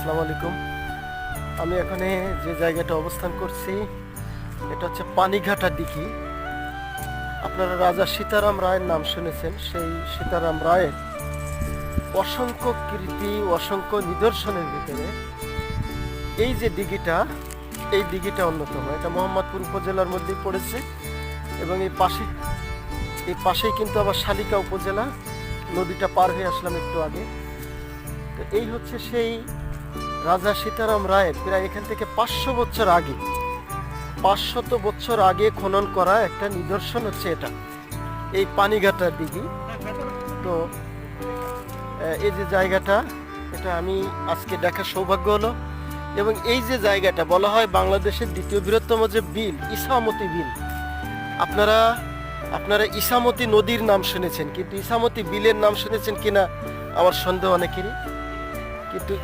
আসসালামু আলাইকুম। আমি এখানে যে জায়গাটা অবস্থান করছি, এটা হচ্ছে পানিঘাটা দিঘি। আপনারা রাজা সীতারাম রায়ের নাম শুনেছেন। সেই সীতারাম রায়ের অসংখ্য কীর্তি অসংখ্য নিদর্শনের ভিতরে এই যে দিঘিটা, এই দিঘিটা অন্যতম। এটা মোহাম্মদপুর উপজেলার মধ্যেই পড়েছে এবং এই পাশে, এই পাশেই কিন্তু আবার শালিকা উপজেলা। নদীটা পার হয়ে আসলাম একটু আগে। তো এই হচ্ছে সেই রাজা সীতারাম রায়ের প্রায় এখান থেকে পাঁচশো বছর আগে, পাঁচশত বছর আগে খনন করা একটা নিদর্শন হচ্ছে এটা, এই পানিঘাটার দিঘি তো এই যে জায়গাটা, এটা আমি আজকে দেখার সৌভাগ্য হলো এবং এই যে জায়গাটা বলা হয় বাংলাদেশের দ্বিতীয় বৃহত্তম যে বিল, ইসামতি বিল। আপনারা আপনারা ইসামতি নদীর নাম শুনেছেন, কিন্তু ইসামতি বিলের নাম শুনেছেন কিনা আমার সন্দেহ অনেকেরই। কিন্তু